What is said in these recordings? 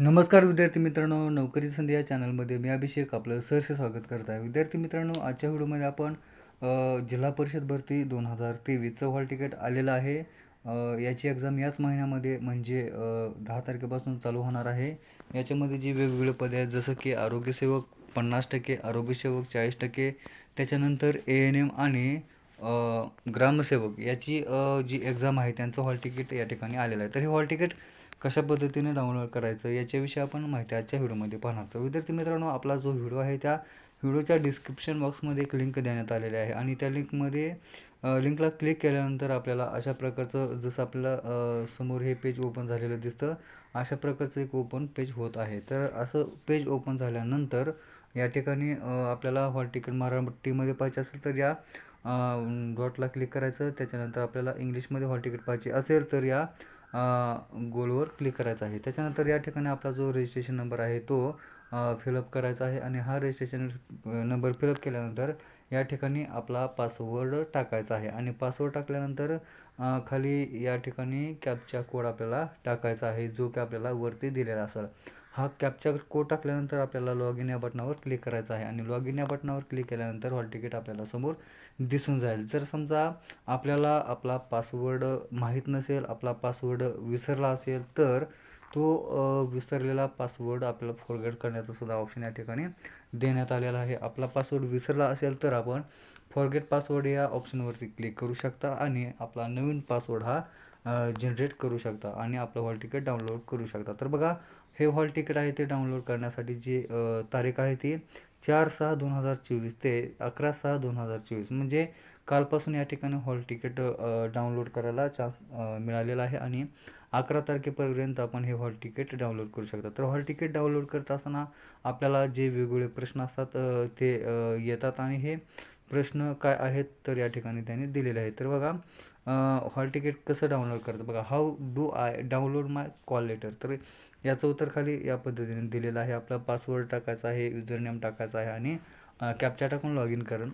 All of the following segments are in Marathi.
नमस्कार विद्यार्थी मित्रांनो नोकरी संधी या चॅनलमध्ये मी अभिषेक आपलं सहर्ष स्वागत करत आहे विद्यार्थी मित्रांनो आजच्या व्हिडिओमध्ये आपण जिल्हा परिषद भरती दोन हजार तेवीसचं हॉल तिकीट आलेलं आहे. याची एक्झाम याच महिन्यामध्ये म्हणजे दहा तारखेपासून चालू होणार आहे. याच्यामध्ये जी वेगवेगळे पदे आहेत जसं की आरोग्यसेवक पन्नास टक्के आरोग्यसेवक चाळीस टक्के त्याच्यानंतर ए एन एम आणि ग्रामसेवक याची जी एक्झाम आहे त्यांचं हॉल तिकीट या ठिकाणी आलेलं आहे. तर हे हॉल तिकीट कशा पद्धतीने डाउनलोड करायचं याच्याविषयी आपण माहिती आजच्या व्हिडिओमध्ये पाहणार तर विद्यार्थी मित्रांनो आपला जो व्हिडिओ आहे त्या व्हिडिओच्या डिस्क्रिप्शन बॉक्समध्ये एक लिंक देण्यात आलेली आहे आणि त्या लिंकमध्ये लिंकला क्लिक केल्यानंतर आपल्याला अशा प्रकारचं जसं आपल्याला समोर हे पेज ओपन झालेलं दिसतं अशा प्रकारचं एक ओपन पेज होत आहे. तर असं पेज ओपन झाल्यानंतर या ठिकाणी आपल्याला हॉल तिकीट मराठीमध्ये पाहिजे असेल तर या डॉटला क्लिक करायचं. त्याच्यानंतर आपल्याला इंग्लिशमध्ये हॉल तिकीट पाहिजे असेल तर या गोलवर क्लिक करायचं आहे. त्याच्यानंतर या ठिकाणी आपला जो रजिस्ट्रेशन नंबर आहे तो फिलअप करायचा आहे आणि हा रजिस्ट्रेशन नंबर फिलअप केल्यानंतर या ठिकाणी आपला पासवर्ड टाकायचा आहे. आणि पासवर्ड टाकल्यानंतर खाली या ठिकाणी कॅपचा कोड आपल्याला टाकायचा आहे जो की आपल्याला वरती दिलेला असेल. हा कॅपचा कोड टाकल्यानंतर आपल्याला लॉग इन या बटनावर क्लिक करायचं आहे. आणि लॉग इन या बटनावर क्लिक केल्यानंतर हॉल तिकीट आपल्याला समोर दिसून जाईल. जर समजा आपल्याला आपला पासवर्ड माहीत नसेल आपला पासवर्ड विसरला असेल तर तो विसरलेला पासवर्ड आपल्याला फॉरगेट करण्याचा सुद्धा ऑप्शन या ठिकाणी देण्यात आलेला आहे. आपला पासवर्ड विसरला असेल तर आपण फॉरगेट पासवर्ड या ऑप्शनवरती क्लिक करू शकता. आणि आपला नवीन पासवर्ड हा जनरेट करू शकता आणि आपलं हॉल तिकीट डाउनलोड करू शकता. तर बघा हे हॉल तिकीट आहे ते डाउनलोड करण्यासाठी जी तारीख आहे ती चार सहा दोन हजार चोवीस ते अकरा सहा दोन हजार चोवीस. म्हणजे कालपासून या ठिकाणी हॉल तिकीट डाउनलोड करायला चान्स मिळालेला आहे आणि अकरा तारखेपर्यंत आपण हे हॉल तिकीट डाउनलोड करू शकता. तर हॉल तिकीट डाउनलोड करत असताना आपल्याला जे वेगवेगळे प्रश्न असतात ते येतात आणि हे प्रश्न काय आहेत तर या ठिकाणी त्यांनी दिलेले आहेत. तर बघा हॉल तिकीट कसं डाउनलोड करतं बघा how do I download my call letter तर याचं उत्तर खाली या पद्धतीने दिलेलं आहे. आपला पासवर्ड टाकायचा आहे युजरनेम टाकायचा आहे आणि कॅपचा टाकून लॉग इन करून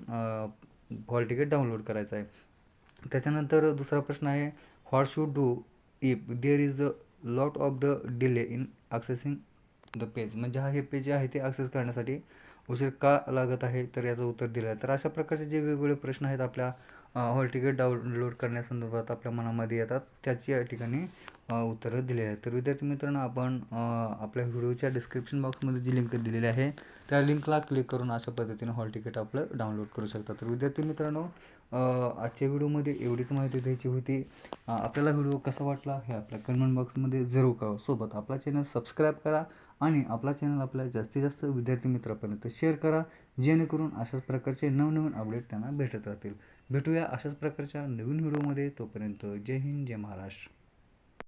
हॉल तिकीट डाउनलोड करायचं आहे. त्याच्यानंतर दुसरा प्रश्न आहे what should do if there is a lot of the delay in accessing the page म्हणजे हा हे पेज जे आहे ते ॲक्सेस करण्यासाठी उशीर का लागत आहे तर याचं उत्तर दिलं आहे तर अशा प्रकारचे जे वेगवेगळे प्रश्न आहेत आपल्या हॉल तिकीट डाउनलोड करण्यासंदर्भात आपल्या मनामध्ये येतात त्याची या ठिकाणी उत्तरं दिलेली आहेत. तर विद्यार्थी मित्रांनो आपण आपल्या व्हिडिओच्या डिस्क्रिप्शन बॉक्समध्ये जी लिंक दिलेली आहे त्या लिंकला क्लिक करून अशा पद्धतीने हॉल तिकीट आपलं डाउनलोड करू शकता. तर विद्यार्थी मित्रांनो आजच्या व्हिडिओमध्ये एवढीच माहिती द्यायची होती. आपल्याला व्हिडिओ कसा वाटला हे आपल्या कमेंट बॉक्समध्ये जरूर कळवा. सोबत आपला चॅनल सबस्क्राईब करा आणि आपला चॅनल आपल्या जास्तीत जास्त विद्यार्थी मित्रापर्यंत शेअर करा जेणेकरून अशाच प्रकारचे नवनवीन अपडेट त्यांना भेटत राहतील. भेटूया अशाच प्रकारच्या नवीन व्हिडिओमध्ये तोपर्यंत जय हिंद जय महाराष्ट्र.